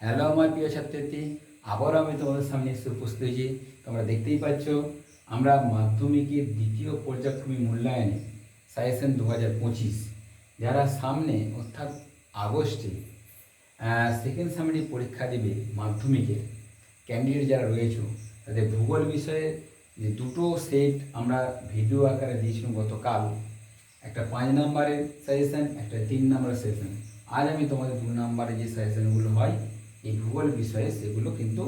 Hello আমার প্রিয় ছাত্রছাত্রী আবারও আমি তোমাদের সামনে এসে উপস্থিত হয়েছি। তোমরা দেখতেই পাচ্ছ, আমরা মাধ্যমিকের দ্বিতীয় পর্যায়ক্রমী মূল্যায়নে সাজেশন দু হাজার পঁচিশ। যারা সামনে, অর্থাৎ আগস্টে সেকেন্ড সামিটি পরীক্ষা দেবে মাধ্যমিকের ক্যান্ডিডেট যারা রয়েছে, তাদের ভূগোল বিষয়ে যে দুটো সেট আমরা ভিডিও আকারে দিয়েছিলাম গতকাল, একটা পাঁচ নাম্বারের সাজেশন একটা তিন নাম্বারের সাজেশন আজ আমি তোমাদের দু নাম্বারে যে সাজেশনগুলো হয় এই ভূগোল বিষয়ে সেগুলো কিন্তু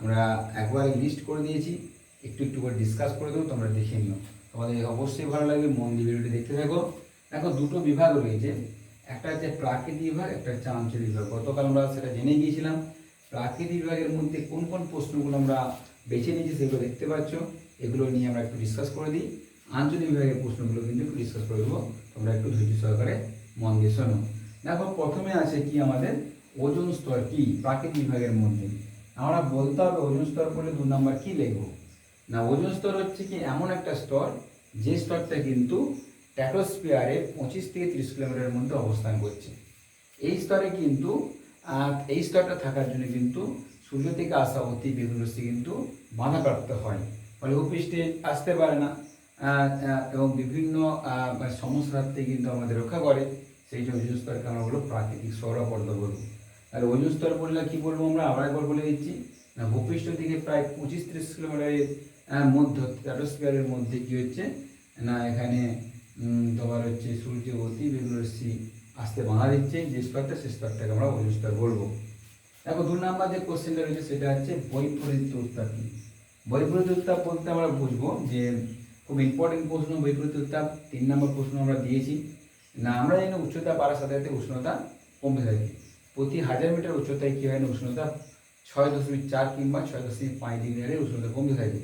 আমরা একবারে লিস্ট করে দিয়েছি। একটু একটু করে ডিসকাস করে দেবো, তোমরা দেখে নিও। তোমাদের অবশ্যই ভালো লাগবে, মন দিয়ে ভিডিওটি দেখতে থাকো। দেখো, দুটো বিভাগ রয়েছে। একটা হচ্ছে প্রাকৃতিক বিভাগ, একটা হচ্ছে আঞ্চলিক বিভাগ। গতকাল আমরা সেটা জেনে গিয়েছিলাম। প্রাকৃতিক বিভাগের মধ্যে কোন কোন প্রশ্নগুলো আমরা বেছে নিয়েছি সেগুলো দেখতে পাচ্ছ। এগুলো নিয়ে আমরা একটু ডিসকাস করে দিই। আঞ্চলিক বিভাগের প্রশ্নগুলো কিন্তু একটু ডিসকাস করে দেবো। তোমরা একটু ধৈর্য সহকারে মন দিয়ে শোনো। দেখো, প্রথমে আছে কি আমাদের ওজন স্তর কি? প্রাকৃতিক বিভাগের মধ্যে। আমরা বলতে হবে ওজন স্তর বলে দু নম্বর কি লিখব? না, ওজন স্তর হচ্ছে কি এমন একটা স্তর, যে স্তরটা কিন্তু ট্যাটোস্পিয়ারে পঁচিশ থেকে তিরিশ কিলোমিটারের মধ্যে অবস্থান করছে। এই স্তরে কিন্তু এই স্তরটা থাকার জন্য কিন্তু সূর্য থেকে আসা অতি বেগুন রশ্মি কিন্তু বাধাপ্রাপ্ত হয়। ফলে উপৃষ্ঠে আসতে পারে না এবং বিভিন্ন সমস্যার থেকে কিন্তু আমাদের রক্ষা করে। সেই জন্য ওজন স্তরকে আমরা বলব প্রাকৃতিক সৌরপর্দ বলব আর ওজন স্তর বললে কী বলব আমরা? আবার একবার বলে দিচ্ছি না ভূপৃষ্ঠ থেকে প্রায় পঁচিশ ত্রিশ কিলোমিটারের মধ্য স্ট্র্যাটোস্ফিয়ারের মধ্যে কী হচ্ছে? না, এখানে তোমার হচ্ছে সূর্য অতি রশ্মি আসতে বাধা দিচ্ছে, যে স্তরটা সেই স্তরটাকে আমরা ওজন স্তর বলব। দেখো, দু নাম্বার যে কোশ্চেনটা রয়েছে, সেটা হচ্ছে বৈপরীত্য উত্তাপ কি? বৈপরীত্য উত্তাপ বলতে আমরা বুঝব যে খুব ইম্পর্টেন্ট প্রশ্ন, বৈপরীত্য উত্তাপ। তিন নম্বর প্রশ্ন আমরা দিয়েছি না, আমরা জানি উচ্চতা বাড়ার সাথে সাথে উষ্ণতা কমতে থাকে। প্রতি হাজার মিটার উচ্চতায় কী হয় না উষ্ণতা? ছয় দশমিক চার কিংবা ছয় দশমিক পাঁচ ডিগ্রি উষ্ণতা কমতে থাকে।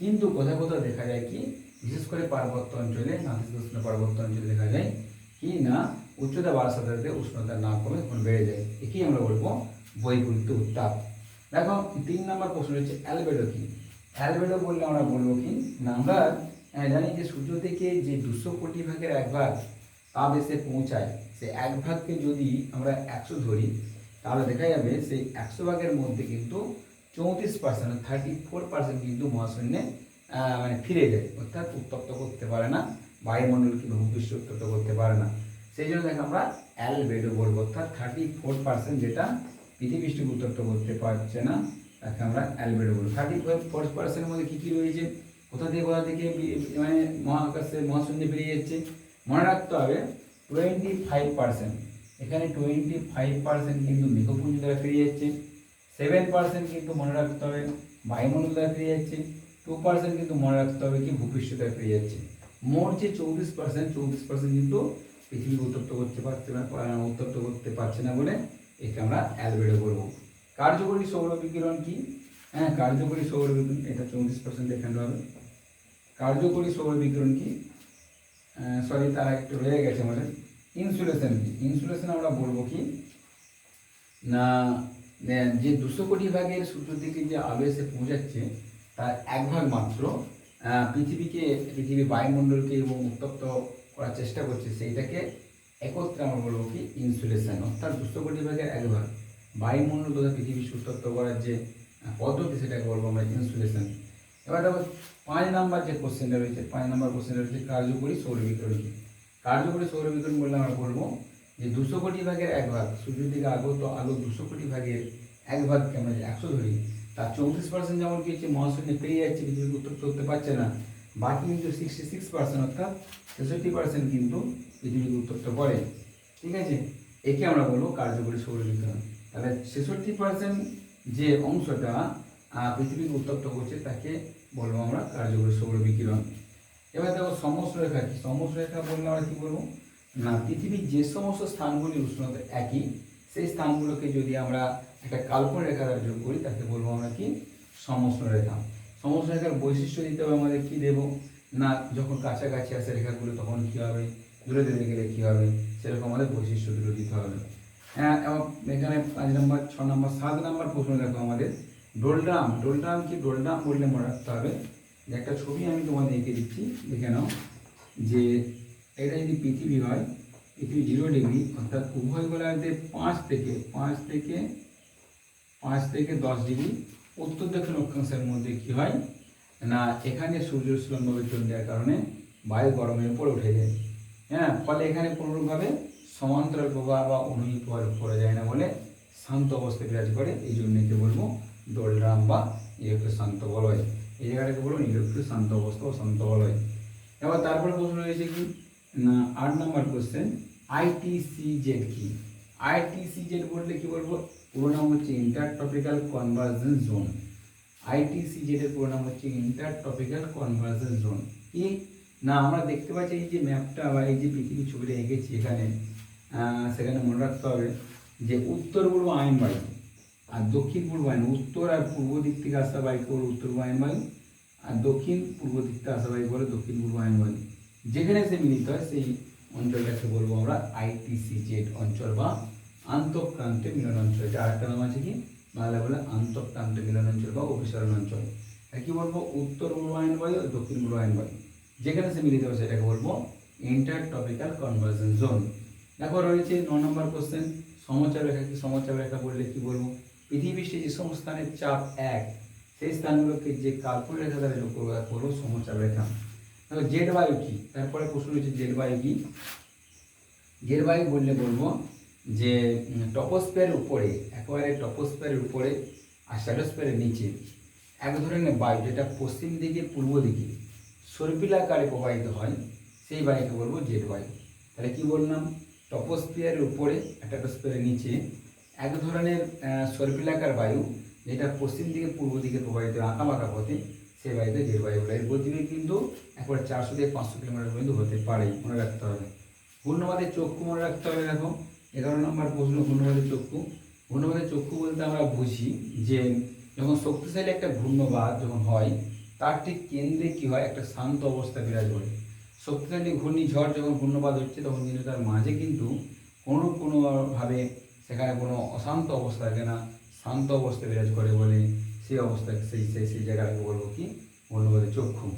কিন্তু কোথাও কোথাও দেখা যায় কি, বিশেষ করে পার্বত্য অঞ্চলে নাতিশীতোষ্ণ পার্বত্য অঞ্চলে দেখা যায় কি না, উচ্চতা বাড়ার সাথে সাথে উষ্ণতা না কমে তখন বেড়ে যায়। একেই আমরা বলব বৈপরীত্য উত্তাপ। দেখো, তিন নম্বর প্রশ্ন হচ্ছে, অ্যালবেডো কি? অ্যালবেডো বললে আমরা বলব কি, না, আমরা জানি যে সূর্য থেকে যে দুশো কোটি ভাগের এক ভাগ তাপ এসে পৌঁছায়। সে এক ভাগকে যদি আমরা একশো ধরি, তাহলে দেখা যাবে সেই একশো ভাগের মধ্যে কিন্তু চৌত্রিশ পার্সেন্ট থার্টি ফোর পার্সেন্ট কিন্তু মহাশূন্যে মানে ফিরে যায়। অর্থাৎ উত্তপ্ত করতে পারে না, বায়ুমণ্ডল কিংবা ভূপৃষ্ঠ উত্তপ্ত করতে পারে না। সেই জন্য দেখো আমরা অ্যালবেডো বলব। অর্থাৎ থার্টি ফোর পার্সেন্ট যেটা পৃথিবীষ্ঠকে উত্তপ্ত করতে পারছে না, তাকে আমরা অ্যালবেডো বলব। থার্টি ফোর পার্সেন্টের মধ্যে কী কী রয়েছে? কোথা থেকে কোথা থেকে মানে মহাকাশে মহাশূন্যে বেরিয়ে যাচ্ছে? মনে রাখতে হবে টোয়েন্টি ফাইভ পার্সেন্ট এখানে টোয়েন্টি ফাইভ পার্সেন্ট কিন্তু মেঘপুঞ্জ দ্বারা ফিরে যাচ্ছে। সেভেন পার্সেন্ট কিন্তু মনে রাখতে হবে বায়ুমণ্ডল দ্বারা ফিরে যাচ্ছে। টু পার্সেন্ট কিন্তু মনে রাখতে হবে কি ভূপৃষ্ঠ দ্বারা ফিরে যাচ্ছে। মোট যে চৌত্রিশ পার্সেন্ট চৌত্রিশ পার্সেন্ট কিন্তু পৃথিবী উত্তপ্ত করতে পারছে না উত্তপ্ত করতে পারছে না বলে একে আমরা অ্যালবেডো বলব। কার্যকরী সৌর বিকিরণ কি? হ্যাঁ কার্যকরী সৌর বিকিরণ, এটা চৌত্রিশ পার্সেন্ট এখানে হবে। কার্যকরী সৌর বিকিরণ কি? সরি তারা একটু রয়ে গেছে আমাদের। ইনসুলেশন কি? ইনসুলেশন আমরা বলব কি? না যে দুশো কোটি ভাগের সূর্য থেকে যে আলো এসে পৌঁছাচ্ছে, তার এক ভাগ মাত্র পৃথিবীকে, পৃথিবী বায়ুমণ্ডলকে এবং উত্তপ্ত করার চেষ্টা করছে, সেইটাকে একত্রে আমরা বলব কি? ইনসুলেশন অর্থাৎ দুশো কোটি ভাগের এক ভাগ বায়ুমণ্ডল তথা পৃথিবী উত্তপ্ত করার যে পদ্ধতি, সেটাকে বলব আমরা ইনসুলেশন এবার দেখো, পাঁচ নাম্বার যে কোশ্চেনটা রয়েছে, পাঁচ নাম্বার কোশ্চেনটা রয়েছে কার্যকরী সৌর বিকিরণ কি? কার্যকরী সৌর বিকিরণ বললে আমরা বলব যে দুশো কোটি ভাগের এক ভাগ সূর্য থেকে আগত আলো দুশো কোটি ভাগের এক ভাগকে আমরা যে একশো ধরি, তার চৌত্রিশ পার্সেন্ট যেমন কি হচ্ছে, মহাশূন্যে পেরিয়ে যাচ্ছে পৃথিবীকে উত্তপ্ত করতে পারছে না। বাকি কিন্তু সিক্সটি সিক্স পার্সেন্ট অর্থাৎ ছেষট্টি পার্সেন্ট কিন্তু পৃথিবীকে উত্তরটা করে ঠিক আছে? একে আমরা বলব কার্যকরী সৌর বিকিরণ। তাহলে ছেষট্টি পার্সেন্ট যে অংশটা পৃথিবীকে উত্তপ্ত করছে তাকে বলব আমরা, কার্যকরী সৌর বিকিরণ। এবার দেখো সমস্ত রেখা কি? সমস্ত রেখা বললে আমরা কি বলব? না, পৃথিবীর যে সমস্ত স্থানগুলির উষ্ণতা একই, সেই স্থানগুলোকে যদি আমরা একটা কাল্পনিক রেখা দ্বারা যোগ করি, তাকে বলব আমরা কি? সমস্ত রেখা। সমস্ত রেখার বৈশিষ্ট্য দিতে হবে আমাদের কি দেবো? না, যখন কাছাকাছি আসে রেখাগুলো, তখন কি হবে? দূরে দূরে গেলে কি হবে? সেরকম আমাদের বৈশিষ্ট্য বৈশিষ্ট্যগুলো দিতে হবে। হ্যাঁ এবং এখানে পাঁচ নম্বর, ছ নম্বর, সাত নম্বর প্রশ্ন দেখো আমাদের। ডোলড্রাম ডোলড্রাম কি ডোলড্রাম বললে মনে রাখতে হবে? যে একটা ছবি আমি তোমাদের এঁকে দিচ্ছি, দেখে নাও, যে এটা যদি পৃথিবী হয়, পৃথিবী জিরো ডিগ্রি অর্থাৎ উভয় গোলার্ধে পাঁচ থেকে পাঁচ থেকে পাঁচ থেকে দশ ডিগ্রি উত্তর দক্ষিণ অক্ষাংশের মধ্যে কী হয়? না, এখানে সূর্য সুলমভাবে চলে যাওয়ার কারণে বায়ু গরমের উপরে উঠে যায় হ্যাঁ ফলে এখানে কোনোরকমভাবে সমান্তরাল প্রবাহ বা অনুভূত প্রবাহ পড়ে যায় না বলে শান্ত অবস্থায় বিরাজ করে, এই জন্য বলব দোলরাম বা নিরক্ষীয় শান্ত বলয়। এই জায়গাটাকে বলব নিরক্ষীয় শান্ত অবস্থা ও শান্ত বলয়। এবার তারপরে প্রশ্ন রয়েছে কি? না, আট নম্বর কোশ্চেন আইটিসি জেড কি? আইটিসি জেড বললে কি বলব? পুরো নাম হচ্ছে inter tropical convergence zone ITC Z এর পুরো নাম হচ্ছে ইন্টার টপিক্যাল কনভার্জেন্স জোন কি? না, আমরা দেখতে পাচ্ছি এই যে ম্যাপটা বা এই যে পৃথিবীর ছবিটা এঁকেছি এখানে সেখানে মনে রাখতে হবে যে উত্তর পূর্ব আইন বায়ু আর দক্ষিণ পূর্ব আইন উত্তর আর পূর্ব দিক থেকে আসা বায়ুকে বলে উত্তর পূর্ব আইন বায়ু আর দক্ষিণ পূর্ব দিক থেকে আসা বায়ু বলে দক্ষিণ পূর্ব আইন বায়ু যেখানে সে মিলিত হয়, সেই অঞ্চলটাকে বলব আমরা আইটিসি জেড অঞ্চল বা আন্তঃক্রান্তীয় মিলন অঞ্চল। এটা আরেকটা নাম আছে কি? বাংলা বলে আন্তঃক্রান্তীয় মিলন অঞ্চল বা অভিসরণ অঞ্চল। কি বলব? উত্তর পূর্ব আইন বায়ু আর দক্ষিণ পূর্ব আইন বায়ু যেখানে সে মিলিত হয়, সেটাকে বলব ইন্টার টপিক্যাল কনভার্সন জোন দেখো রয়েছে ন নম্বর কোশ্চেন সমচাপ রেখা কি? সমচাপ রেখা বললে কি বলব? পৃথিবী পৃষ্ঠে যে সমস্ত স্থানের চাপ এক, সেই স্থানগুলোকে যে কাল্পনিক রেখা দ্বারা যোগ করব তাকে বলব সমচাপ রেখা দেখো জেড বায়ু কি? তারপরে প্রশ্ন হচ্ছে জেড বায়ু কি? জেড বায়ু বললে বলব যে টপোস্পের উপরে, একেবারে টপোস্পেরের উপরে আর স্ট্যাটোস্পেরের নিচে, এক ধরনের বায়ু যেটা পশ্চিম দিকে, পূর্ব দিকে সর্পিলাকারে প্রবাহিত হয়, সেই বায়ুকে বলব জেড বায়ু তাহলে কি বললাম? টপোস্পিয়ারের উপরে স্ট্যাটোস্পিয়ারের নিচে এক ধরনের সর্পিলাকার বায়ু, যেটা পশ্চিম দিকে পূর্ব দিকে প্রবাহিত আঁকাবাঁকা পথে সেই বায়ুতে জেড বায়ু বলে এর গতিবেগ কিন্তু একবার চারশো থেকে পাঁচশো কিলোমিটার পর্যন্ত হতে পারে, মনে রাখতে হবে। ঘূর্ণবাদের চক্ষু মনে রাখতে হবে দেখো। এগারো নম্বর প্রশ্ন ঘূর্ণবাদের চক্ষু। ঘূর্ণবাদের চক্ষু বলতে আমরা বুঝি যে, যখন শক্তিশালী একটা ঘূর্ণবাদ যখন হয়, তার ঠিক কেন্দ্রে কী হয়? একটা শান্ত অবস্থা বিরাজ করে। শক্তিশালী ঘূর্ণিঝড় যখন ঘূর্ণবাদ হচ্ছে, তখন কিন্তু তার মাঝে কিন্তু কোনো কোনোভাবে সেখানে কোনো অশান্ত অবস্থা থাকে না, শান্ত অবস্থা বিরাজ করে বলে সেই অবস্থা সেই সেই সেই জায়গাটাকে বলব কি? ঘূর্ণবাদের চক্ষু।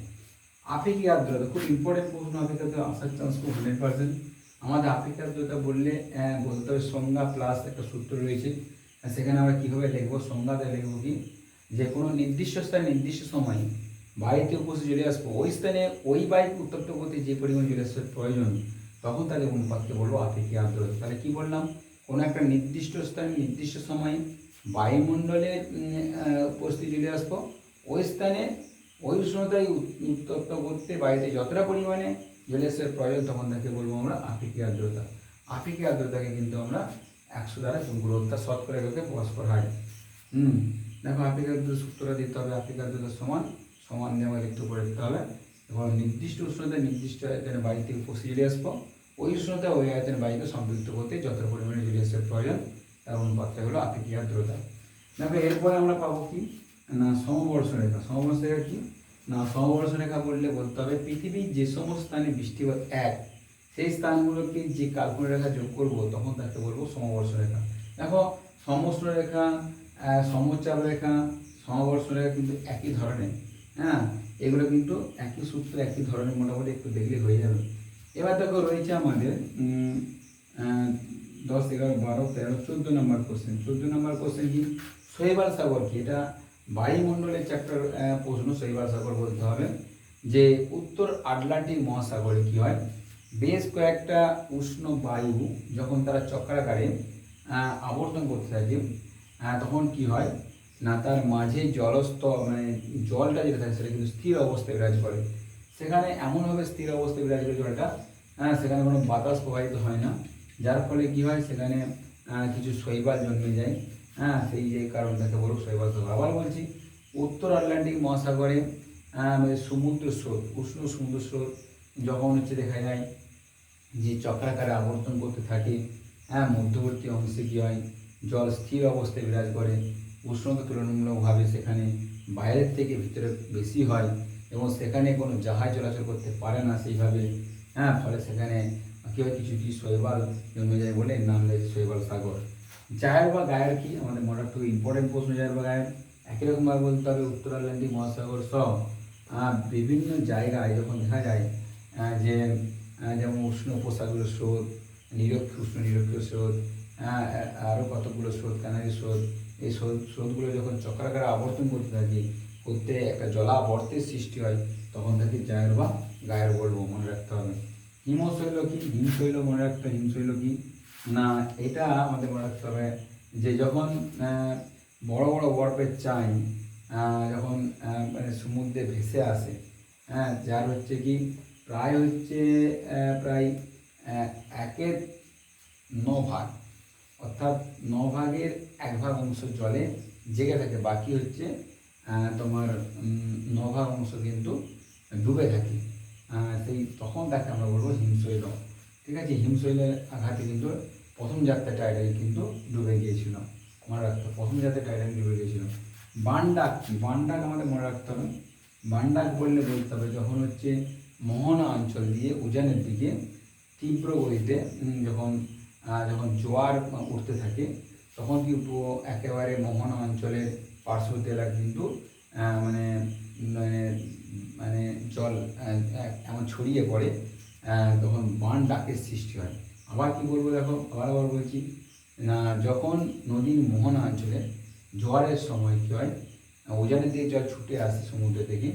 আপেক্ষিক আর্দ্রতা, খুব ইম্পর্টেন্ট প্রশ্ন আর্দ্রতা আসার চান্স খুব হান্ড্রেড পার্সেন্ট আমাদের আপেক্ষিক আর্দ্রতা বললে বলতে হবে সংজ্ঞা প্লাস একটা সূত্র রয়েছে। সেখানে আমরা কীভাবে লিখব? সংজ্ঞাতে লিখব কি? যে কোনো নির্দিষ্ট স্থানে, নির্দিষ্ট সময়ে বাড়িতে উপস্থিত চলে আসব ওই স্থানে ওই বাইক উত্তপ্ত করতে যে পরিমাণ আসার প্রয়োজন, তখন তাদের অনুপাতকে বলব আপেক্ষিক আর্দ্রতা। তাহলে কি বললাম? কোনো একটা নির্দিষ্ট স্থানে, নির্দিষ্ট সময়ে বায়ুমণ্ডলে উপস্থিত আসব। ওই স্থানে ওই উষ্ণতায় উত- উত্তপ্ত করতে বাড়িতে যতটা পরিমাণে জলের প্রয়োজন তখন তাকে বলব আমরা আপেক্ষিক আর্দ্রতা। আপেক্ষিক আর্দ্রতাকে কিন্তু আমরা একশো দ্বারা গুণ করব, অর্থাৎ শতকরা প্রকাশ করা হয় হুম, দেখো আপেক্ষিক আর্দ্রতা সূত্রটা দিতে হবে, আপেক্ষিক আর্দ্রতা সমান সমান দিয়ে আমাকে একটু করে দিতে হবে। এবং নির্দিষ্ট উষ্ণতায় নির্দিষ্ট আয়তনে বাড়ি থেকে চলে আসব। উষ্ণতা ওই আয়তনে বাড়িকে সম্পৃক্ত করতে যত পরিমাণে জলীয় আসার প্রয়োজন অনুপাতটা হলো আপেক্ষিক আর্দ্রতা দেখো এরপরে আমরা পাবো কি? না, সমবর্ষ রেখা। সমবর্ষ রেখা কি? না, সমবর্ষ রেখা বললে বলতে হবে পৃথিবীর যে সমস্ত স্থানে বৃষ্টিপাত এক, সেই স্থানগুলোকে যে কাল্পনিক রেখা যোগ করব, তখন তাকে বলব সমবর্ষ রেখা। দেখো সমবর্ষ রেখা সমচাপ রেখা, সমবর্ষ রেখা কিন্তু একই ধরনের। হ্যাঁ এগুলো কিন্তু একই সূত্র, একই ধরনের মোটামুটি একটু দেখলে হয়ে যাবে। এবার দেখো রয়েছে আমাদের দশ, এগারো, বারো, তেরো, চোদ্দ নম্বর কোশ্চেন চোদ্দ নম্বর কোশ্চেন কি? শৈবাল সাগর কি? এটা বায়ুমণ্ডলের চ্যাপ্টার প্রশ্ন শৈবাল সাগর বলতে হবে, যে উত্তর আটলান্টিক মহাসাগরে কি হয়? বেশ কয়েকটা উষ্ণ বায়ু যখন তারা চক্রাকারে আবর্তন করতে থাকে তখন কি হয়? না, তার মাঝে জলস্তর মানে জলটা যেটা থাকে সেটা কিন্তু স্থির অবস্থায় বিরাজ করে। সেখানে এমনভাবে স্থির অবস্থায় বিরাজ করে জলটা হ্যাঁ সেখানে কোনো বাতাস প্রবাহিত হয় না। যার ফলে কি হয়, সেখানে কিছু শৈবাল জন্মে যায়। হ্যাঁ সেই যে কারণটাকে বলব শৈবাল তো আবার বলছি, উত্তর আটলান্টিক মহাসাগরে সমুদ্র স্রোত, উষ্ণ সমুদ্র স্রোত যখন হচ্ছে দেখা যায় যে চক্রাকারে আবর্তন করতে থাকে। হ্যাঁ মধ্যবর্তী অংশে কী হয়, জল স্থির অবস্থায় বিরাজ করে। উষ্ণতা তুলনামূলকভাবে সেখানে বাইরের থেকে ভিতরে বেশি হয়। এবং সেখানে কোনো জাহাজ চলাচল করতে পারে না সেইভাবে। হ্যাঁ ফলে সেখানে কী হয় কিছু কিছু শৈবাল জন্মে যায় বলে নাম রয়েছে শৈবাল সাগর। জাহের বা গায়ের কি? আমাদের মনে রাখতে ইম্পর্টেন্ট প্রশ্ন জাহের বা গায়ের। একই রকমভাবে বলতে হবে, উত্তর আটলান্টিক মহাসাগর সহ বিভিন্ন জায়গায় যখন দেখা যায় যে যেমন উষ্ণ উপসাগরীয় স্রোত নিরক্ষ উষ্ণ নিরক্ষ স্রোত আরও কতগুলো স্রোত কানারি স্রোত, এই স্রোত, স্রোতগুলো যখন চক্রাকারে আবর্তন করতে থাকে করতে একটা জলাবর্তের সৃষ্টি হয়, তখন তাকে জায়ের বা গায়ের বলব মনে রাখতে হবে। হিমশৈল কি? হিমশৈল মনে রাখতে হবে হিমশৈল কি? না, এটা আমাদের মনে রাখতে হবে যে যখন বড় বড় বরফের চাই যখন মানে সমুদ্রে ভেসে আসে হ্যাঁ যার হচ্ছে কি? প্রায় হচ্ছে প্রায় একের ন ভাগ অর্থাৎ ন ভাগের এক ভাগ অংশ জলে জেগে থাকে। বাকি হচ্ছে তোমার উম, ন ভাগ অংশ কিন্তু ডুবে থাকে। সেই তখন তাকে আমরা বলব হিমশৈল। ঠিক আছে? হিমশৈলের আঘাতে কিন্তু প্রথম যাত্রা টাইটানিক কিন্তু ডুবে গিয়েছিল। মনে রাখতে প্রথম যাত্রা টাইটানিক ডুবে গিয়েছিল। বানডাক কি? বানডাক আমাদের মনে রাখতে হবে। বানডাক বললে বলতে হবে যখন হচ্ছে মোহনা অঞ্চল দিয়ে উজানের দিকে তীব্র গতিতে যখন যখন জোয়ার উঠতে থাকে তখন কিন্তু একেবারে মোহনা অঞ্চলের পার্শ্ববর্তী এলাকা কিন্তু মানে মানে মানে জল এমন ছড়িয়ে পড়ে তখন বান ডাকের সৃষ্টি হয়। আবার কি বলব দেখো, আবার আবার বলছি, না, যখন নদীর মোহনা অঞ্চলে জোয়ারের সময় কী হয় উজানের দিকে জল ছুটে আসে সমুদ্র থেকে,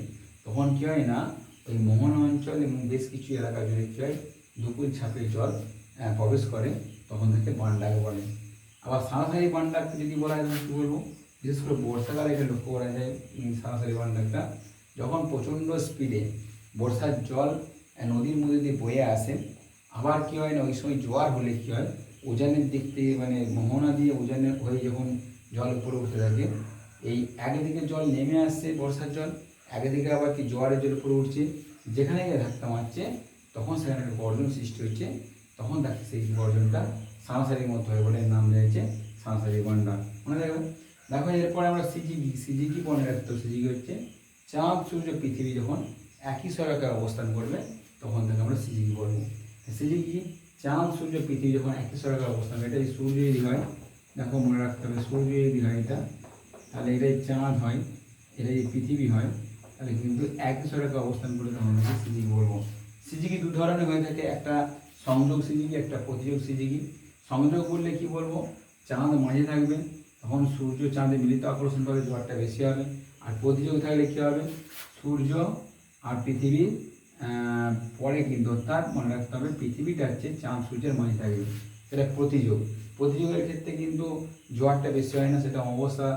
তখন কী হয় না, ওই মোহনা অঞ্চল এবং বেশ কিছু এলাকা জুড়ে কী হয়, দুপুর ছাপে জল প্রবেশ করে, তখন থেকে বানডাক বলে। আবার সারাসারি বানডাক যদি বলা যায় কী বলব বিশেষ করে বর্ষাকালে এটা লক্ষ্য করা যায় সারাসারি বানডাকটা যখন প্রচণ্ড স্পিডে বর্ষার জল নদীর মধ্যে দিয়ে বয়ে আসে, আবার কী হয় না, ওই সময় জোয়ার হলে কী হয়, উজানের দিক থেকে মানে মোহনা দিয়ে উজানের হয়ে যখন জল উপরে উঠতে থাকে, এই একদিকে জল নেমে আসছে বর্ষার জল, একদিকে আবার কি জোয়ারের জল উপরে উঠছে, যেখানে গিয়ে ধাক্কা মারছে, তখন সেখানে একটা গর্জন সৃষ্টি হচ্ছে, তখন তাকে সেই গর্জনটা সাঁড়াশাড়ির মতো হয় বলে নাম দিয়েছে সাঁড়াশাড়ি গন্ডা মনে রাখবে দেখো, এরপরে আমরা সিজিবি সিজিকি মনে রাখতে সিজিকি হচ্ছে চাঁদ, সূর্য, পৃথিবী যখন একই সরকার অবস্থান করবে, তখন তাকে আমরা সিজিকি বলব সিজিকি চাঁদ, সূর্য, পৃথিবী যখন একই সরকার অবস্থান এটা সূর্য যদি হয় দেখো, মনে রাখতে হবে সূর্য যদি হয় এটা তাহলে এটাই চাঁদ হয় এটা পৃথিবী হয়, তাহলে কিন্তু একই সরকার অবস্থান করে তখন আমরা সিজিকি বলব সিজিকি দু ধরনের হয়ে থাকে, একটা সংযোগ সিজিকি একটা প্রতিযোগ সিজিকি সংযোগ বললে কি বলব? চাঁদ মাঝে থাকবে তখন সূর্য চাঁদে মিলিত আকর্ষণ পাবে জোয়ারটা বেশি হবে আর প্রতিযোগী থাকলে কী হবে? সূর্য আর পৃথিবী পরে কিন্তু অর্থাৎ মনে রাখতে হবে পৃথিবীটা হচ্ছে চাঁদ সূর্যের মাঝে থাকবে সেটা প্রতিযোগ। প্রতিযোগের ক্ষেত্রে কিন্তু জোয়ারটা বেশি হয় না সেটা অবস্থা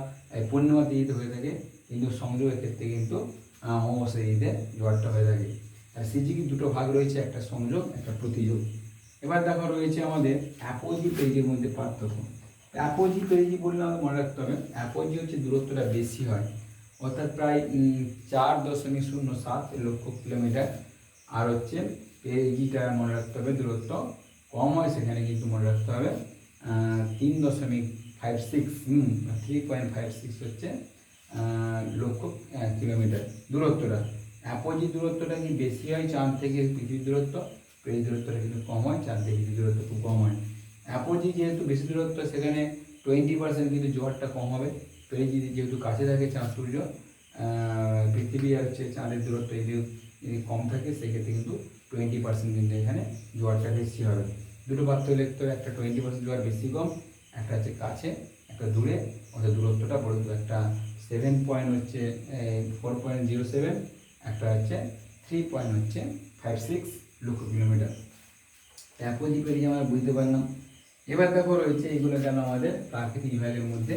পূর্ণিমা দিতে হয়ে থাকে। কিন্তু সংযোগের ক্ষেত্রে কিন্তু আহ, ঈদে জোয়ারটা হয়ে থাকে। আর সিজিকি দুটো ভাগ রয়েছে একটা সংযোগ একটা প্রতিযোগ। এবার দেখো রয়েছে আমাদের অ্যাপোজি পেজের মধ্যে পার্থক্য। অ্যাপোজি পেজি বললে আমাদের মনে রাখতে হবে। অ্যাপোজি হচ্ছে দূরত্বটা বেশি হয়। অর্থাৎ প্রায় চার দশমিক শূন্য সাত লক্ষ কিলোমিটার। আর হচ্ছে পেজিটা মনে রাখতে হবে দূরত্ব কম হয়, সেখানে কিন্তু মনে রাখতে হবে তিন দশমিক five six three point five six হচ্ছে লক্ষ কিলোমিটার দূরত্বটা। অ্যাপোজি দূরত্বটা কি বেশি হয়? চাঁদ থেকে পৃথিবীর দূরত্ব। পেজ দূরত্বটা কিন্তু কম হয়, চাঁদ থেকে পৃথিবীর দূরত্ব খুব কম হয়। অ্যাপোজি যেহেতু বেশি দূরত্ব, সেখানে টোয়েন্টি পার্সেন্ট কিন্তু জোয়ারটা কম হবে। পেজ যেহেতু কাছে থাকে চাঁদ, সূর্য পৃথিবী আর হচ্ছে চাঁদের দূরত্ব যদি কম থাকে, সেক্ষেত্রে কিন্তু টোয়েন্টি পার্সেন্ট কিন্তু এখানে জোয়ারটা বেশি হবে। দুটো পার্থক্য লিখতে হবে একটা টোয়েন্টি পার্সেন্ট জোয়ার বেশি কম, একটা হচ্ছে কাছে, একটা দূরে, অর্থাৎ দূরত্বটা বড় একটা সেভেন পয়েন্ট হচ্ছে ফোর পয়েন্ট জিরো সেভেন একটা হচ্ছে থ্রি পয়েন্ট হচ্ছে five six lakh kilometre. Apogee পেরিয়ে আমরা বুঝতে পারলাম এবার দেখো রয়েছে এগুলো কেন আমাদের প্রাকৃতিক বিভাগের মধ্যে,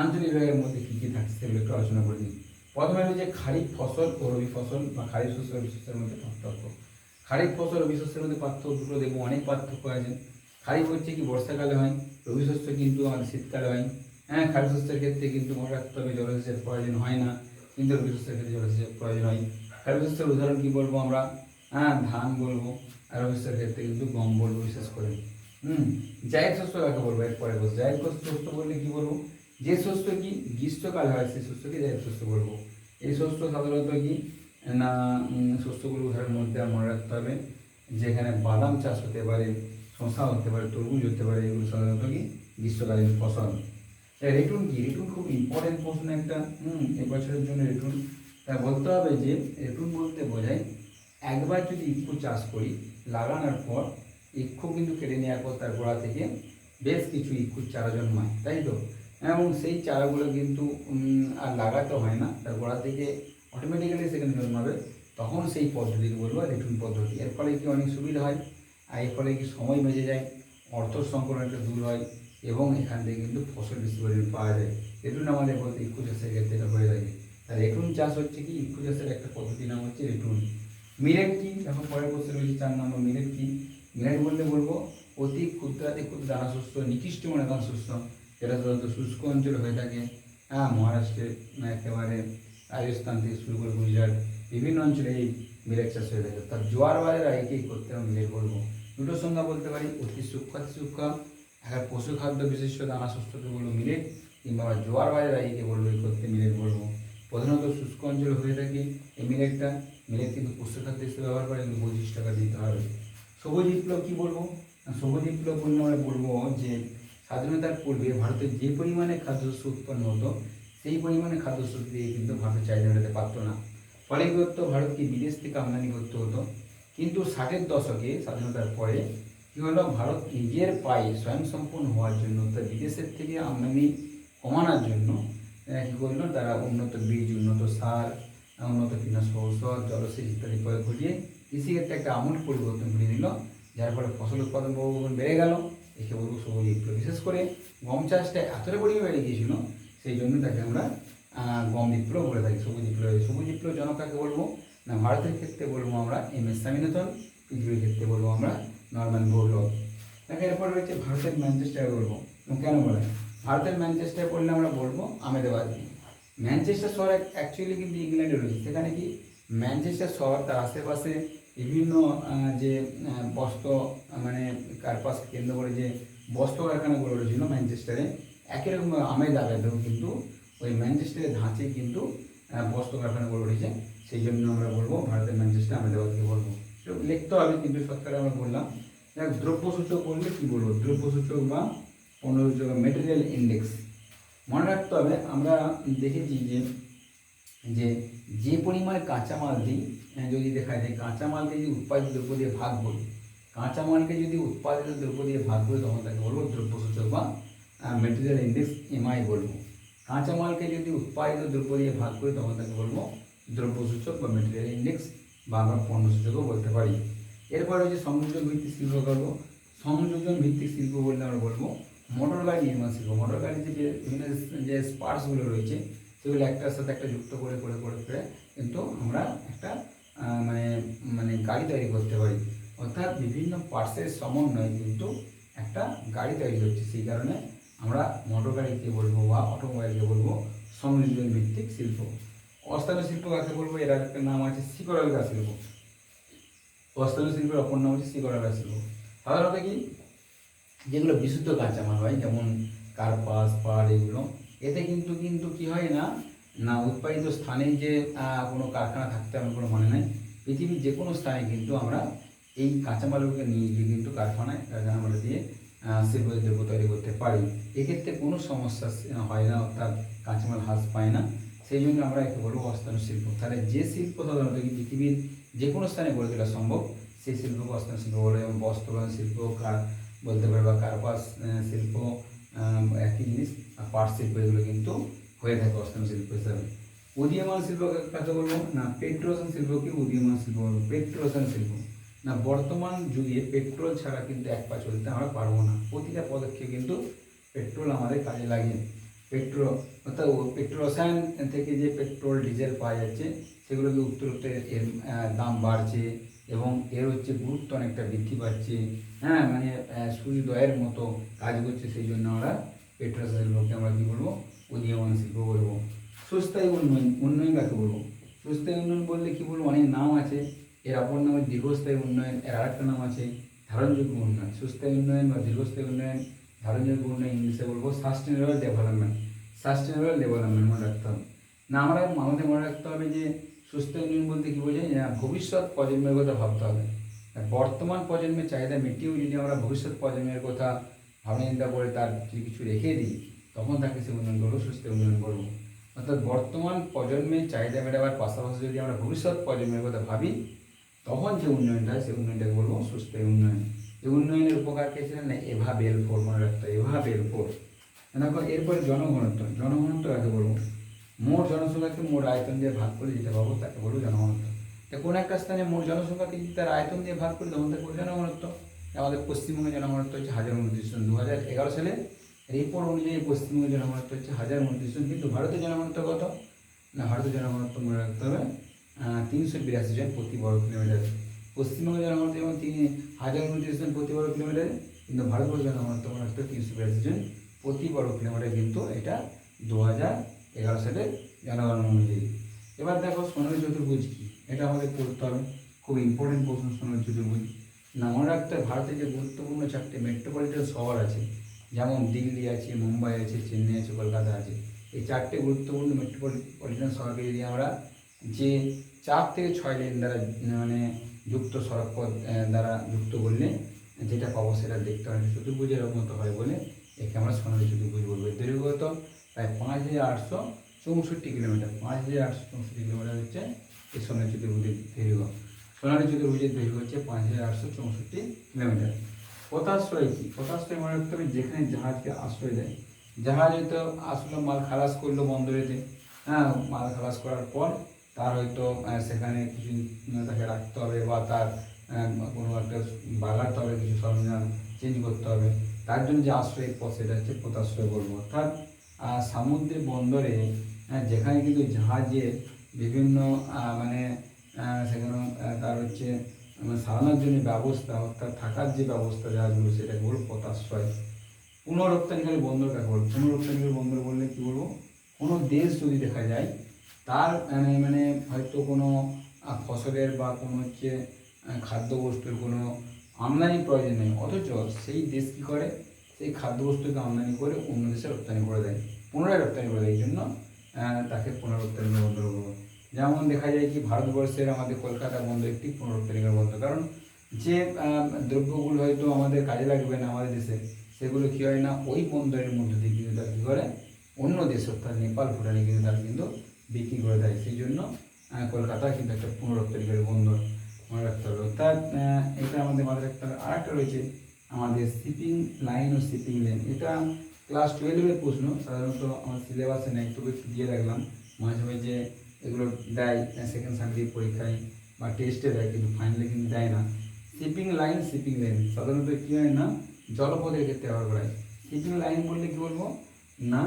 আঞ্চলিক বিভাগের মধ্যে কী কী থাকছে সেগুলো একটু আলোচনা করে দিই প্রথমে রয়েছে খারিফ ফসল ও রবি ফসল বা খারিফ শস্য, রবি শস্যের মধ্যে পার্থক্য। খারিফ ফসল, রবি শস্যের মধ্যে পার্থক্য দুটো দেখব, অনেক পার্থক্য আছে। খারিফ হচ্ছে কি বর্ষাকালে হয়, রবি শস্য কিন্তু আমাদের শীতকালে হয়। হ্যাঁ খারিফ শস্যের ক্ষেত্রে কিন্তু মনে রাখতে হবে জলসেচের প্রয়োজন হয় না, কিন্তু রবি শস্যের ক্ষেত্রে জলসেচের প্রয়োজন হয়। খারিফ শস্যের উদাহরণ কি বলব আমরা? হ্যাঁ ধান বলব, আর রবি শস্যের ক্ষেত্রে কিন্তু গম বলব, বিশেষ করে। হুম জায়দ শস্য কাকে বলব? এরপরে বলব জায়দ শস্য বললে কি বলব? যে শস্য কি গ্রীষ্মকাল হয়, সেই শস্যকে জায়দ শস্য বলব। এই শস্য সাধারণত কি? না শস্যগুলো উদাহরণের মধ্যে মনে রাখতে হবে, যেখানে বাদাম চাষ হতে পারে শশা হতে পারে, তরমুজ হতে পারে, এগুলো সাধারণত কি? গ্রীষ্মকালীন ফসল। রেটুন কি? রেটুন খুব ইম্পর্টেন্ট প্রশ্ন একটা। হুম এবছরের জন্য রেটুন। তা বলতে হবে যে, রেটুন বলতে বোঝায়, একবার যদি ইক্ষু চাষ করি, লাগানোর পর ইক্ষু কিন্তু কেটে নেওয়ার পর তার গোড়া থেকে বেশ কিছু ইক্ষুর চারা জন্মায়, তাই তো? এবং সেই চারাগুলো কিন্তু আর লাগাতে হয় না, তার গোড়া থেকে অটোমেটিক্যালি সেখানে জন্মাবে। তখন সেই পদ্ধতিকে বলব রেটুন পদ্ধতি। এর ফলে কি অনেক সুবিধা হয়? আর এর ফলে কি সময় বেঁচে যায়? অর্থ সংকলনটা দূর হয় এবং এখান থেকে কিন্তু ফসল বেশি পরিমাণে পাওয়া যায়। রেটুন আমাদের বলতে ইক্ষু চাষের ক্ষেত্রে এটা হয়ে থাকে। আর রেটুন চাষ হচ্ছে কি? ইক্ষু চাষের একটা পদ্ধতি নাম হচ্ছে রেটুন মিলেট কি? এখন পরের প্রশ্ন রয়েছে চার নম্বর মিলেট কি? মিলেট বলতে বলব, অতি ক্ষুদ্রাতি নিকৃষ্ট মনে দানা শস্য যেটা সাধারণত শুষ্ক অঞ্চলে হয়ে থাকে। হ্যাঁ মহারাষ্ট্রে একেবারে রাজস্থান থেকে শুরু করে গুজরাট, বিভিন্ন অঞ্চলে এই মিলেট চাষ হয়ে থাকে। তার জোয়ার বাজারে একেই করতে হবে মিলেট বলব দুটো সংজ্ঞা বলতে পারি, অতি সূক্ষ্ম অতি সূক্ষ্ম। একটা পশু খাদ্য বিশিষ্ট দানা শস্যকে বলব মিলেট কিংবা আমরা জোয়ার বাজারে একে বলব, এই করতে মিলেট বলব। প্রধানত শুষ্ক অঞ্চলে হয়ে থাকে এই মিলেটটা মিলেট কিন্তু পশু খাদ্য হিসেবে ব্যবহার করে, কিন্তু পঁচিশ টাকা দিতে হবে। সবুজ বিপ্লব কী বলব? সবুজ বিপ্লব বললে বলব যে স্বাধীনতার পূর্বে ভারতে যে পরিমাণে খাদ্যশস্য উৎপন্ন হতো, সেই পরিমাণে খাদ্যশস্য দিয়ে কিন্তু ভারতের চাহিদা মেটাতে পারতো না। ফলে কী করতো ভারতকে বিদেশ থেকে আমদানি করতে হতো। কিন্তু ষাটের দশকে স্বাধীনতার পরে কী হলো? ভারত নিজের পায়ে স্বয়ংসম্পূর্ণ হওয়ার জন্য, তার বিদেশের থেকে আমদানি কমানোর জন্য কী করল? তারা উন্নত বীজ, উন্নত সার, উন্নত কীটনাশক ঔষধ, জলসেচ ইত্যাদি প্রয়োগ ঘটিয়ে কৃষিক্ষেত্রে একটা আমূল পরিবর্তন ঘটিয়ে দিল যার ফলে ফসল উৎপাদন বহুগুণ বেড়ে গেল। একে বলব সবুজ বিপ্লব বিশেষ করে গম চাষটা এতটা পরিমাণে বেড়ে গিয়েছিল, সেই জন্য তাকে আমরা গম বিপ্লব বলে থাকি, সবুজ বিপ্লব সবুজ বিপ্লব জনক বলব? না, ভারতের ক্ষেত্রে বলব আমরা এম এস স্বামীনাথন, পৃথিবীর ক্ষেত্রে বলব আমরা নর্ম্যান বোরলগ দেখো, এরপর রয়েছে ভারতের ম্যানচেস্টার বলব। কেন বলে? ভারতের ম্যানচেস্টার বললে আমরা বলব আমেদাবাদ। ম্যানচেস্টার শহর অ্যাকচুয়ালি কিন্তু ইংল্যান্ডে রয়েছে। সেখানে কি? ম্যানচেস্টার শহর তার আশেপাশে বিভিন্ন যে বস্ত্র মানে কার্পাস কেন্দ্র করে যে বস্ত্র কারখানাগুলো রয়েছিল ম্যানচেস্টারে একই রকম আমেদাবাদেও কিন্তু ওই ম্যানচেস্টারের ধাঁচে কিন্তু বস্ত্র কারখানাগুলো রয়েছে। সেই জন্য আমরা বলব, ভারতের ম্যানচেস্টার আমেদাবাদকে বলব। লিখতে হবে কিন্তু সরকারে আমরা বললাম দেখ দ্রব্য সূচক বললে কী বলব? দ্রব্য সূচক বা পণ্য সূচক মেটেরিয়াল ইন্ডেক্স মনে রাখতে হবে, আমরা দেখেছি যে যে যে পরিমাণে কাঁচামাল দিই আহ, যদি দেখা যায় কাঁচামালকে যদি উৎপাদিত দ্রব্য দিয়ে ভাগ করি কাঁচামালকে যদি উৎপাদিত দ্রব্য দিয়ে ভাগ করি তখন তাকে বলব দ্রব্য সূচক বা মেটেরিয়াল ইন্ডেক্স এমআই বলব। কাঁচামালকে যদি উৎপাদিত দ্রব্য দিয়ে ভাগ করি তখন তাকে বলব দ্রব্য সূচক বা মেটেরিয়াল ইন্ডেক্স বা আমরা পণ্য সূচকও বলতে পারি। এরপর হচ্ছে সংযোজন ভিত্তিক শিল্প করব সংযোজন ভিত্তিক শিল্প বললে আমরা বলব মোটর গাড়ি নির্মাণ শিল্প। মোটর গাড়ির যে যে বিভিন্ন যে স্পার্টসগুলো রয়েছে সেগুলো একটার সাথে একটা যুক্ত করে করে করে করে কিন্তু আমরা একটা মানে মানে গাড়ি তৈরি করতে পারি। অর্থাৎ বিভিন্ন পার্টসের সমন্বয়ে কিন্তু একটা গাড়ি তৈরি হচ্ছে। সেই কারণে আমরা মোটর গাড়িকে বলব বা অটোমোবাইলকে বলব সংযোজন ভিত্তিক শিল্প। অস্থানীয় শিল্প কাকে বলব? এর একটা নাম আছে শিকড়ালগা শিল্প। অস্থানীয় শিল্পের অপর নাম হচ্ছে শিকড়ালগা শিল্প। সাধারণত কি? যেগুলো বিশুদ্ধ কাঁচামাল হয়, যেমন কার্পাস, পাড়, এগুলো এতে কিন্তু কিন্তু কি হয় না না উৎপাদিত স্থানে যে কোনো কারখানা থাকতে আমার কোনো মনে নাই। পৃথিবীর যে কোনো স্থানে কিন্তু আমরা এই কাঁচামালগুলোকে নিয়ে গিয়ে কিন্তু কারখানায় কারখানাগুলো দিয়ে শিল্প দ্রব্য তৈরি করতে পারি। এক্ষেত্রে কোনো সমস্যা হয় না, অর্থাৎ কাঁচামাল হ্রাস পায় না। সেই জন্য আমরা একে বলব অস্থান শিল্প তাহলে যে শিল্প সাধারণত পৃথিবীর যে কোনো স্থানে গড়ে তোলা সম্ভব, সেই শিল্পকে অস্থান শিল্প বলে এবং বস্ত্রবান শিল্প, কার বলতে পারে বা কার্পাস শিল্প একই জিনিস। পাট শিল্প এগুলো কিন্তু হয়ে থাকে অস্থান শিল্প হিসাবে। উদীয়মান শিল্প কাকে বলব? না পেট্রোশন শিল্পকে উদীয়মান শিল্প বলব। পেট্রোশন শিল্প। না, বর্তমান যুগে পেট্রোল ছাড়া কিন্তু এক পা চলতে আমরা পারব না। প্রতিটা পদক্ষেপে কিন্তু পেট্রোল আমাদের কাজে লাগে। পেট্রোল অর্থাৎ পেট্রোল থেকে যে পেট্রোল, ডিজেল পাওয়া যাচ্ছে, সেগুলোকে উত্তর উত্তর এর দাম বাড়ছে এবং এর হচ্ছে গুরুত্ব অনেকটা বৃদ্ধি পাচ্ছে। হ্যাঁ মানে সূর্যোদয়ের মতো কাজ করছে, সেই জন্য আমরা পেট্রোল শিল্পকে আমরা কী বলব উদীয়মান শিল্প বলব সুস্থায়ী উন্নয়ন উন্নয়ন কাকে বলব সুস্থায়ী উন্নয়ন বললে কী বলব অনেক নাম আছে এর অপর নাম হচ্ছে দীর্ঘস্থায়ী উন্নয়ন এর আরেকটা নাম আছে ধারণযোগ্য উন্নয়ন সুস্থায়ী উন্নয়ন বা দীর্ঘস্থায়ী উন্নয়ন ধারণযোগ্য উন্নয়ন ইংলিশে বলব সাস্টেনেবল ডেভেলপমেন্ট সাস্টেনেবল ডেভেলপমেন্ট মনে রাখতে হবে না আমরা আমাদের মনে রাখতে হবে যে সুস্থ উন্নয়ন বলতে কী বোঝায় না ভবিষ্যৎ প্রজন্মের কথা ভাবতে হবে আর বর্তমান প্রজন্মের চাহিদা মিটিয়েও যদি আমরা ভবিষ্যৎ প্রজন্মের কথা ভাবনা চিন্তা করে তার যদি কিছু রেখে দিই, তখন তাকে সে উন্নয়ন করব, সুস্থ উন্নয়ন করব। অর্থাৎ বর্তমান প্রজন্মের চাহিদা মেটাবার পাশাপাশি যদি আমরা ভবিষ্যৎ প্রজন্মের কথা ভাবি, তখন যে উন্নয়নটা হয় সেই উন্নয়নটাকে বলব সুস্থ উন্নয়ন। এই উন্নয়নের উপকার কে ছিলেন না এভা বেলফোর মনে রাখতে হবে এভা বেলফোর দেখো এরপরে জনঘনত্ব জনঘনত্ব কাকে বলব? মোট জনসংখ্যাকে মোট আয়তন দিয়ে ভাগ করে যেটা পাবো তাকে বলব জনঘনত্ব। তা কোনো একটা স্থানে মোট জনসংখ্যাকে যদি তার আয়তন দিয়ে ভাগ করি, তখন তাকে বলব জনঘনত্ব। আমাদের পশ্চিমবঙ্গের জনঘনত্ব হচ্ছে হাজার উনত্রিশ জন। দু হাজার এগারো সালে রিপোর্ট অনুযায়ী পশ্চিমবঙ্গের জনঘনত্ব হচ্ছে হাজার উনত্রিশ জন। কিন্তু ভারতের জনঘনত্ব কত? না ভারতের জনঘনত্ব মনে রাখতে হবে তিনশো বিরাশি জন প্রতি বর্গ কিলোমিটার। পশ্চিমবঙ্গের জনঘনত্ব যেমন তিন হাজার উনত্রিশ জন প্রতি বর্গ কিলোমিটার, কিন্তু ভারতবর্ষের জনঘনত্ব মনে রাখতে হবে তিনশো বিরাশি জন প্রতি বর্গ কিলোমিটার কিন্তু এটা দু হাজার এগারো সালের জনগণনা অনুযায়ী। এবার দেখো সোনালী চতুর্ভুজ কি? এটা আমাদের পড়তে হবে। খুব ইম্পর্টেন্ট প্রশ্ন সোনালী চতুর্ভুজ। না মনে রাখতে ভারতের যে গুরুত্বপূর্ণ চারটে মেট্রোপলিটন শহর আছে, যেমন দিল্লি আছে, মুম্বাই আছে, চেন্নাই আছে, কলকাতা আছে, এই চারটে গুরুত্বপূর্ণ মেট্রোপলিটন শহরকে যদি আমরা যে চার থেকে ছয় লেন দ্বারা মানে যুক্ত সড়ক পথ দ্বারা যুক্ত করলে যেটা পাবো সেটা দেখতে হবে, চতুর্ভুজের মতো হয় বলে একে আমরা সোনালী চতুর্ভুজ বলব। এর দৈর্ঘ্য কত প্রায় পাঁচ হাজার আটশো চৌষট্টি কিলোমিটার, পাঁচ হাজার আটশো চৌষট্টি কিলোমিটার হচ্ছে এই সোনালী চতুর্ভুজের দৈর্ঘ্য। সোনালী চতুর্ভুজের দৈর্ঘ্য হচ্ছে পাঁচ হাজার আটশো চৌষট্টি কিলোমিটার পথাশ্রয় কি? পথাশ্রয় মনে রাখতে হবে যেখানে জাহাজকে আশ্রয় দেয়। জাহাজ হয়তো আসলো, মাল খালাস করল বন্দরেতে। হ্যাঁ মাল খালাস করার পর তার হয়তো সেখানে কিছু তাকে রাখতে হবে বা তার কোনো একটা বাগাতে হবে কিছু সরঞ্জাম চেঞ্জ করতে হবে। তার জন্য যে আশ্রয়ের পথ সেটা হচ্ছে পথাশ্রয় বলব। অর্থাৎ সামুদ্রিক বন্দরে যেখানে কিন্তু জাহাজে বিভিন্ন মানে সেখানে তার হচ্ছে মানে সারানোর জন্য ব্যবস্থা, অর্থাৎ থাকার যে ব্যবস্থা জাহাজগুলো সেটাকে বলব পথাশ্রয়। পুনরপ্তানিকারী বন্দর কাকে বলব পুনরপ্তানিকারী বন্দর বললে কী বলব? কোনো দেশ যদি দেখা যায়, তার মানে মানে হয়তো কোনো ফসলের বা কোনো হচ্ছে খাদ্যবস্তুর কোনো আমদানি প্রয়োজন নেই। অথচ সেই দেশ কী করে? সেই খাদ্যবস্তুকে আমদানি করে অন্য দেশে রপ্তানি করে দেয়। পুনরায় রপ্তানি করে দেয়। এই জন্য তাকে পুনরপ্তানি বন্দর বলব যেমন দেখা যায় কি ভারতবর্ষের আমাদের কলকাতা বন্দর একটি পুনরুত্তরণের বন্দর কারণ যে দ্রব্যগুলো হয়তো আমাদের কাজে লাগবে না আমাদের দেশে, সেগুলো কী হয় না, ওই বন্দরের মধ্যে দিয়ে কিন্তু তারা কী করে, অন্য দেশ অর্থাৎ নেপাল, ভুটানে কিন্তু তারা কিন্তু বিক্রি করে দেয়। সেই জন্য কলকাতা কিন্তু একটা পুনরুত্তরণের বন্দর মনে রাখতে হবে। অর্থাৎ এটা আমাদের মাথায় রাখতে হবে। আর একটা রয়েছে আমাদের শিপিং লাইন ও শিপিং লেন। এটা ক্লাস টুয়েলভের প্রশ্ন, সাধারণত আমার সিলেবাসে নেই একটু দিয়ে রাখলাম। মাঝে মাঝে এগুলো দেয় সেকেন্ড সাবজেক্ট পরীক্ষায় বা টেস্টে দেয়, কিন্তু ফাইনালে কিন্তু দেয় না। শিপিং লাইন শিপিং লাইন সাধারণত কী হয় না, জলপথের ক্ষেত্রে ব্যবহার করা হয়। শিপিং লাইন বললে কী বলব? না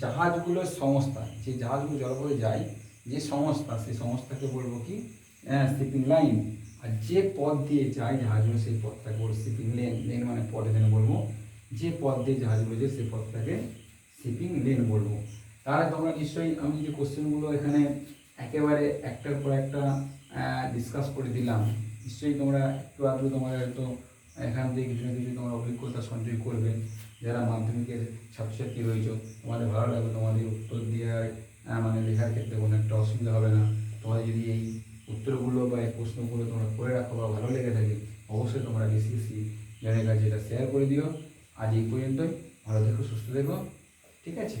জাহাজগুলোর সংস্থা যে জাহাজগুলো জলপথে যায়, যে সংস্থা সেই সংস্থাকে বলব কি? শিপিং লাইন আর যে পথ দিয়ে যায় জাহাজগুলো, সেই পথটাকে বলব শিপিং লেন লেন মানে পথ এখানে বলব। যে পথ দিয়ে জাহাজগুলো যায়, সেই পথটাকে শিপিং লেন বলব। তাহলে তোমরা নিশ্চয়ই, আমি যে কোশ্চেনগুলো এখানে একেবারে একটার পর একটা ডিসকাস করে দিলাম, নিশ্চয়ই তোমরা একটু আধটু তোমাদের হয়তো এখান থেকে কিছু না কিছু তোমরা অভিজ্ঞতা সঞ্চয় করবে, যারা মাধ্যমিকের ছাত্রছাত্রী রয়েছে তোমাদের ভালো লাগবে, তোমাদের উত্তর দেওয়ার মানে লেখার ক্ষেত্রে কোনো একটা অসুবিধা হবে না। তোমাদের যদি এই উত্তরগুলো বা এই প্রশ্নগুলো তোমরা করে রাখো বা ভালো লেগে থাকে, অবশ্যই তোমরা বেশি জনের কাছে এটা শেয়ার করে দিও। আজ এই পর্যন্তই, ভালো থেকো, সুস্থ থেকো, ঠিক আছে?